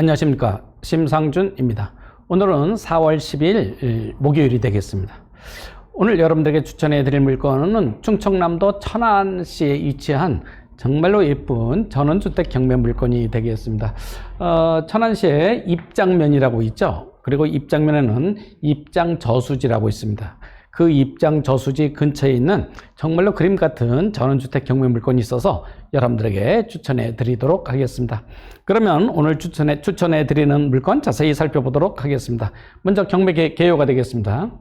안녕하십니까. 심상준입니다. 오늘은 4월 10일 목요일이 되겠습니다. 오늘 여러분들에게 추천해 드릴 물건은 충청남도 천안시에 위치한 정말로 예쁜 전원주택 경매 물건이 되겠습니다. 어, 천안시에 입장면이라고 있죠. 그리고 입장면에는 입장 저수지라고 있습니다. 그 입장 저수지 근처에 있는 정말로 그림 같은 전원주택 경매 물건이 있어서 여러분들에게 추천해 드리도록 하겠습니다. 그러면 오늘 추천해, 추천해 드리는 물건 자세히 살펴보도록 하겠습니다. 먼저 경매 개, 개요가 되겠습니다.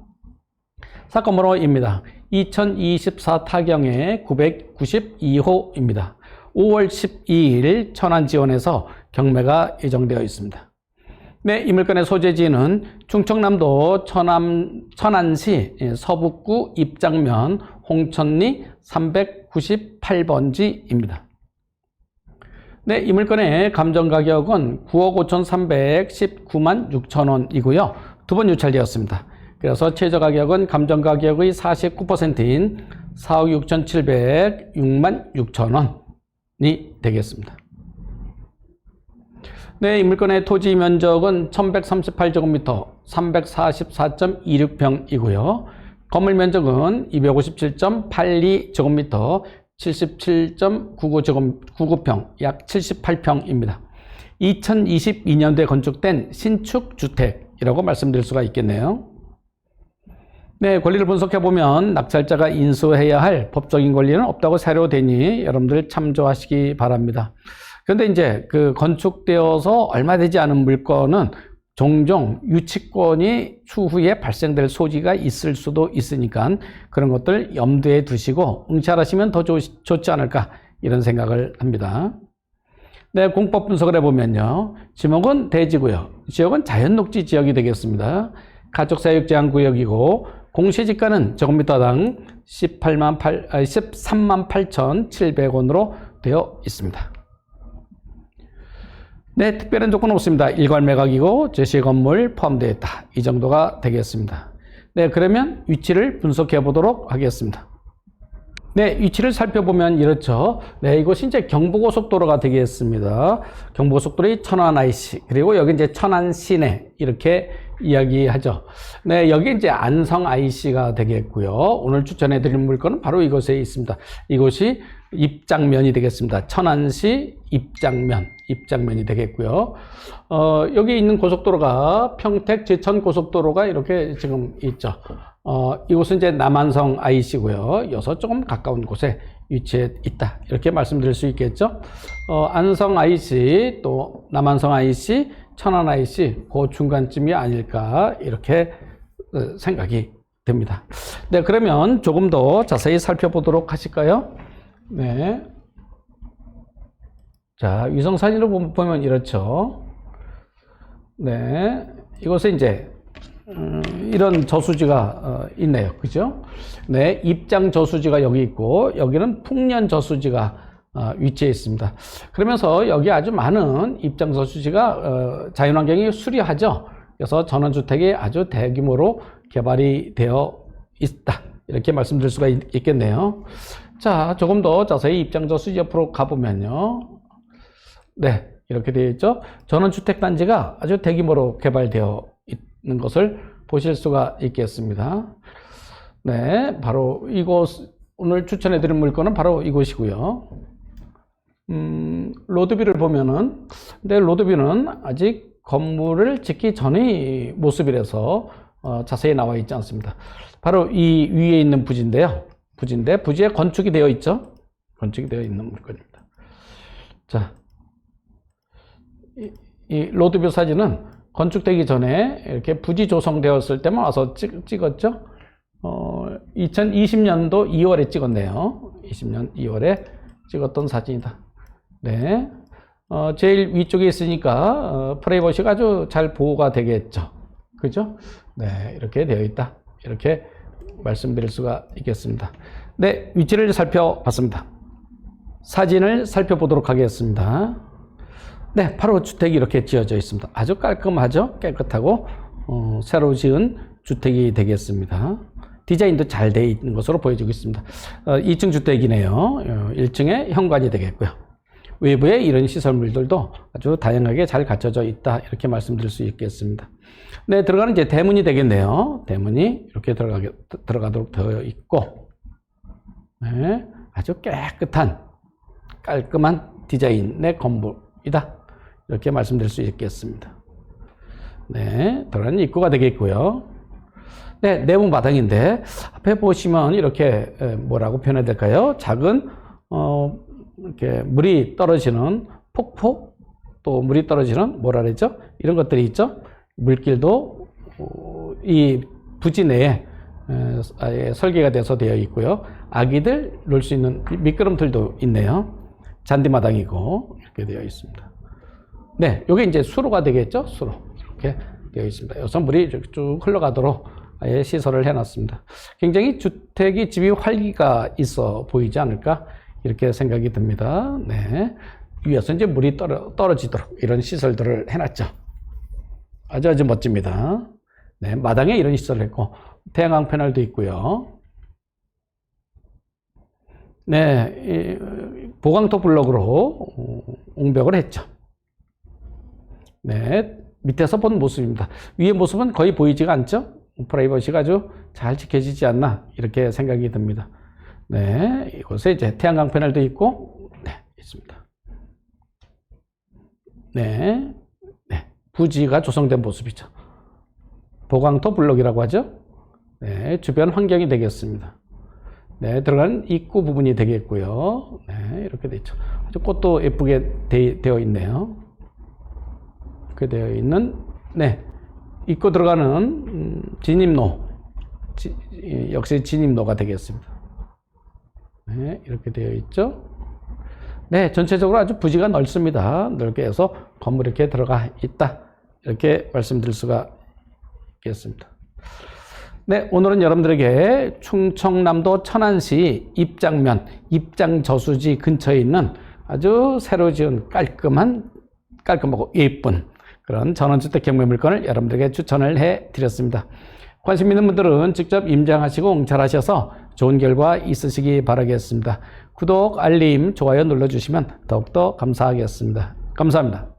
사건 번호입니다. 2024 타경의 992호입니다. 5월 12일 천안지원에서 경매가 예정되어 있습니다. 네, 이 물건의 소재지는 충청남도 천안, 천안시 서북구 입장면 홍천리 398번지입니다. 네, 이 물건의 감정 가격은 9억 5,319만 6천 원이고요. 두 번 유찰되었습니다. 그래서 최저 가격은 감정 가격의 49%인 4억 6,706만 6천 원이 되겠습니다. 네, 이 물건의 토지 면적은 1138제곱미터 344.26평이고요. 건물 면적은 257.82제곱미터 77.99제곱, 평약 78평입니다. 2022년도에 건축된 신축 주택이라고 말씀드릴 수가 있겠네요. 네, 권리를 분석해 보면 낙찰자가 인수해야 할 법적인 권리는 없다고 사료되니 여러분들 참조하시기 바랍니다. 그런데 이제 그 건축되어서 얼마 되지 않은 물건은 종종 유치권이 추후에 발생될 소지가 있을 수도 있으니까 그런 것들 염두에 두시고 응찰하시면 더 좋, 좋지 않을까 이런 생각을 합니다. 네, 공법 분석을 해보면요. 지목은 대지고요. 지역은 자연녹지 지역이 되겠습니다. 가족사육 제한 구역이고 공시지가는 제곱미터당 18만 8, 13만 8,700원으로 되어 있습니다. 네, 특별한 조건 없습니다. 일괄 매각이고 제시 건물 포함되어 있다. 이 정도가 되겠습니다. 네, 그러면 위치를 분석해 보도록 하겠습니다. 네, 위치를 살펴보면 이렇죠. 네, 이곳이 이제 경부고속도로가 되겠습니다. 경부고속도로의 천안 IC, 그리고 여기 이제 천안 시내, 이렇게 이야기하죠. 네, 여기 이제 안성 IC가 되겠고요. 오늘 추천해 드릴 물건은 바로 이곳에 있습니다. 이곳이 입장면이 되겠습니다. 천안시 입장면, 입장면이 되겠고요. 어, 여기 있는 고속도로가 평택 제천 고속도로가 이렇게 지금 있죠. 어, 이곳은 이제 남한성 IC고요. 여서 조금 가까운 곳에 위치해 있다. 이렇게 말씀드릴 수 있겠죠. 어, 안성 IC, 또 남한성 IC, 천안 IC, 그 중간쯤이 아닐까, 이렇게 어, 생각이 됩니다. 네, 그러면 조금 더 자세히 살펴보도록 하실까요? 네. 자, 위성 사진으로 보면 이렇죠. 네. 이곳에 이제, 음, 이런 저수지가 어, 있네요. 그죠? 네. 입장 저수지가 여기 있고, 여기는 풍년 저수지가 어, 위치해 있습니다. 그러면서 여기 아주 많은 입장 저수지가 어, 자연환경이 수려하죠. 그래서 전원주택이 아주 대규모로 개발이 되어 있다. 이렇게 말씀드릴 수가 있, 있겠네요. 자, 조금 더 자세히 입장저 수지 옆으로 가보면요. 네, 이렇게 되어 있죠. 전원주택단지가 아주 대규모로 개발되어 있는 것을 보실 수가 있겠습니다. 네, 바로 이곳, 오늘 추천해드린 물건은 바로 이곳이고요. 음, 로드뷰를 보면은, 근데 로드뷰는 아직 건물을 짓기 전의 모습이라서 어, 자세히 나와 있지 않습니다. 바로 이 위에 있는 부지인데요. 부지인데 부지에 건축이 되어 있죠. 건축이 되어 있는 물건입니다. 자, 이, 이 로드뷰 사진은 건축되기 전에 이렇게 부지 조성되었을 때만 와서 찍, 찍었죠. 어, 2020년도 2월에 찍었네요. 20년 2월에 찍었던 사진이다. 네. 어, 제일 위쪽에 있으니까 어, 프레이버시가 아주 잘 보호가 되겠죠. 그죠? 네, 이렇게 되어 있다. 이렇게 말씀드릴 수가 있겠습니다. 네, 위치를 살펴봤습니다. 사진을 살펴보도록 하겠습니다. 네, 바로 주택이 이렇게 지어져 있습니다. 아주 깔끔하죠? 깨끗하고 어, 새로 지은 주택이 되겠습니다. 디자인도 잘 되어 있는 것으로 보여지고 있습니다. 어, 2층 주택이네요. 어, 1층에 현관이 되겠고요. 외부에 이런 시설물들도 아주 다양하게 잘 갖춰져 있다. 이렇게 말씀드릴 수 있겠습니다. 네, 들어가는 이제 대문이 되겠네요. 대문이 이렇게 들어가게, 들어가도록 되어 있고, 네, 아주 깨끗한, 깔끔한 디자인의 건물이다. 이렇게 말씀드릴 수 있겠습니다. 네, 들어가는 입구가 되겠고요. 네, 내부 마당인데 앞에 보시면 이렇게 에, 뭐라고 표현해야 될까요? 작은 어 이렇게 물이 떨어지는 폭포 또 물이 떨어지는 뭐라 그랬죠? 이런 것들이 있죠. 물길도 어, 이 부지 내에 에, 아예 설계가 돼서 되어 있고요. 아기들 놀 수 있는 미끄럼틀도 있네요. 잔디마당이고 이렇게 되어 있습니다. 네, 요게 이제 수로가 되겠죠? 수로. 이렇게 되어 있습니다. 여기서 물이 쭉- 쭉 흘러가도록 아예 시설을 해놨습니다. 굉장히 주택이 집이 활기가 있어 보이지 않을까? 이렇게 생각이 듭니다. 네. 위에서 이제 물이 떨어, 떨어 지도록 이런 시설들을 해놨죠. 아주 아주 멋집니다. 네. 마당에 이런 시설을 했고, 태양광 패널도 있고요. 네. 이, 보강토 블럭으로 어, 옹벽을 했죠. 네, 밑에서 본 모습입니다. 위의 모습은 거의 보이지가 않죠? 프라이버시가 아주 잘 지켜지지 않나 이렇게 생각이 듭니다. 네, 이곳에 이제 태양광 패널도 있고, 네, 있습니다. 네, 네, 부지가 조성된 모습이죠. 보강토 블록이라고 하죠. 네, 주변 환경이 되겠습니다. 네, 들어가는 입구 부분이 되겠고요. 네, 이렇게 되어 있죠. 꽃도 예쁘게 되, 되어 있네요. 이렇게 되어 있는 네 입고 들어가는 음, 진입로 지- 이- 역시 진입로가 되겠습니다. 네 이렇게 되어 있죠. 네 전체적으로 아주 부지가 넓습니다. 넓게 해서 건물 이렇게 들어가 있다 이렇게 말씀드릴 수가 있겠습니다. 네, 오늘은 여러분들에게 충청남도 천안시 입장면, 입장저수지 근처에 있는 아주 새로 지은 깔끔한, 깔끔하고 예쁜 그런 전원주택 경매 물건을 여러분들에게 추천을 해 드렸습니다. 관심 있는 분들은 직접 임장하시고 응찰하셔서 좋은 결과 있으시기 바라겠습니다. 구독, 알림, 좋아요 눌러주시면 더욱더 감사하겠습니다. 감사합니다.